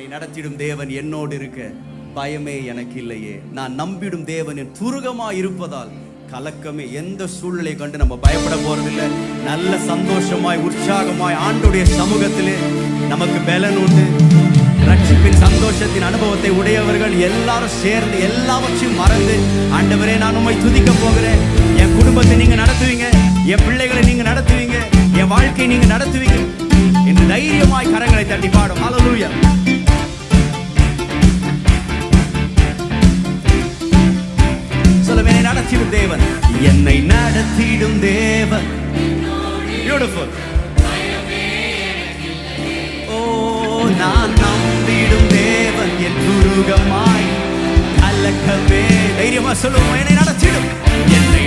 என்னை நடத்திடும் தேவன் என்னோடு இருக்க பயமே எனக்கு இல்லையே நான் நம்பிடும் தேவன் என் இருப்பதால் கலக்கமே எந்த சூழ்நிலை கண்டு நம்ம பயப்பட போறதில்லை. நல்ல சந்தோஷமாய் உற்சாகமாய் ஆண்டுடைய சமூகத்திலே நமக்கு பலன் உண்டு. ரட்சிப்பின் சந்தோஷத்தின் அனுபவத்தை உடையவர்கள் எல்லாரும் சேர்ந்து எல்லாவற்றையும் மறந்து ஆண்டவரே நான் உண்மை துதிக்க போகிறேன். என் குடும்பத்தை நீங்க நடத்துவீங்க என் பிள்ளைகளை நீங்க நடத்துவீங்க என் வாழ்க்கையை நீங்க நடத்துவீங்க. என்று தைரியமாய் கரங்களை தட்டி பாடும். அலலூயா தேவன். என்னை நடத்திடும் தேவன். பியூட்டிஃபுல் ஓ நான் நம்பிடும் தேவன். என் துருகமாய் அல்லக்கவே தைரியமா சொல்லுவோம் என்னை நடத்திடும். என்னை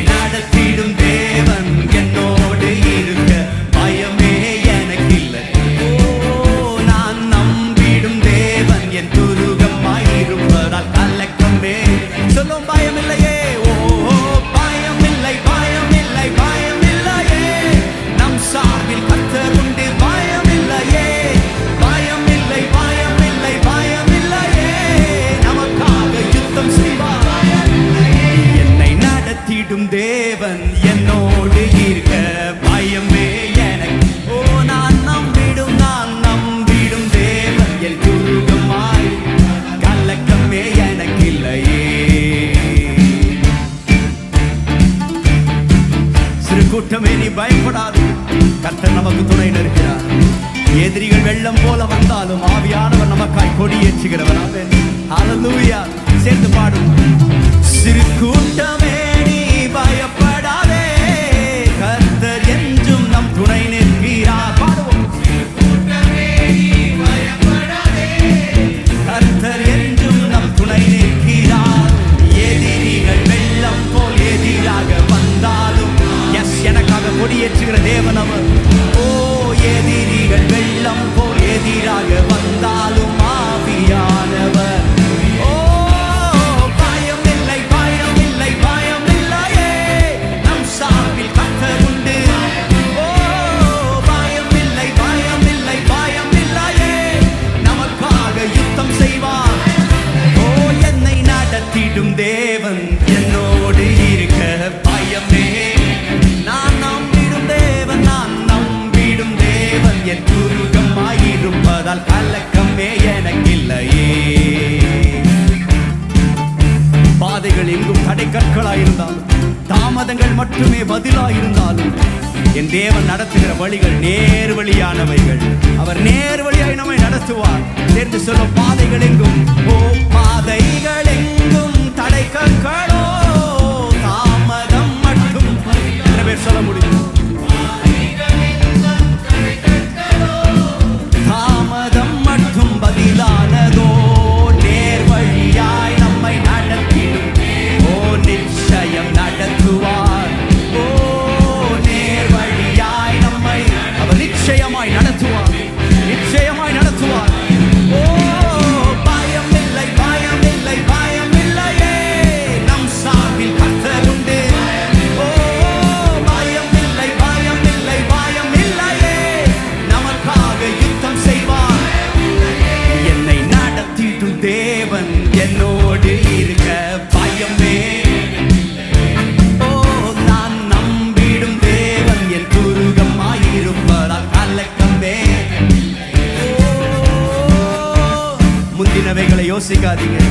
ஆவியானவர் எவ்வளவு எங்கும் தடைக்கற்களாயிருந்தாலும் தாமதங்கள் மட்டுமே பதிலாயிருந்தாலும் என் தேவன் நடத்துகிற வழிகள் நேர் வழியானவைகள். அவர் நேர் வழியாய் நம்மை நடத்துவார். தெரிந்து சொல்லும் பாதைகள் எங்கும்? ஓ பாதைகள். யோசிக்காதீங்க.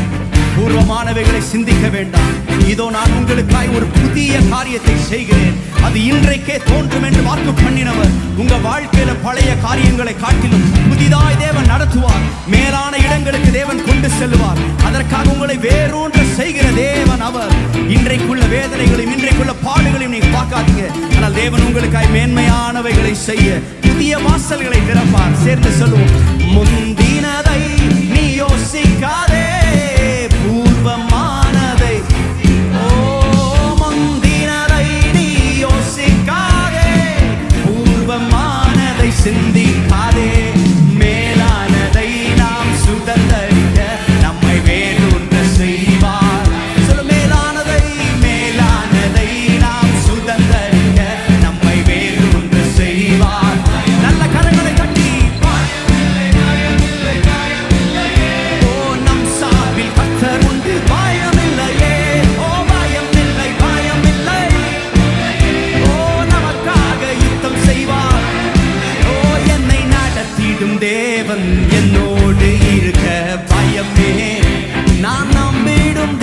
பூர்வமானவைகளை சிந்திக்க வேண்டாம். இதோ நான் உங்களுக்காய் ஒரு புதிய காரியத்தை செய்கிறேன். அது இன்றைக்கே தோன்றும் என்று வாக்கு பண்ணினவர் உங்க வாழ்க்கையில பழைய காரியங்களை காட்டிலும் புதிதாய் தேவன் நடத்துவார். மேலான இடங்களுக்கு தேவன் கொண்டு செல்வார் அதற்காக உங்களை வேறொன்று செய்கிற தேவன் அவர். இன்றைக்குள்ள வேதனைகளையும் இன்றைக்குள்ள பாடுகளையும் நீங்க பார்க்காதீங்க. ஆனால் தேவன் உங்களுக்காய் மேன்மையானவைகளை செய்ய புதிய வாசல்களை திறப்பார். சேர்ந்து சொல்லுவோம் முந்தி தேவன் என்னோடு இருக்க பயமே நான் நம்பிடும்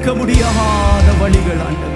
நடக்க முடியாத வழிகள் ஆண்டவர்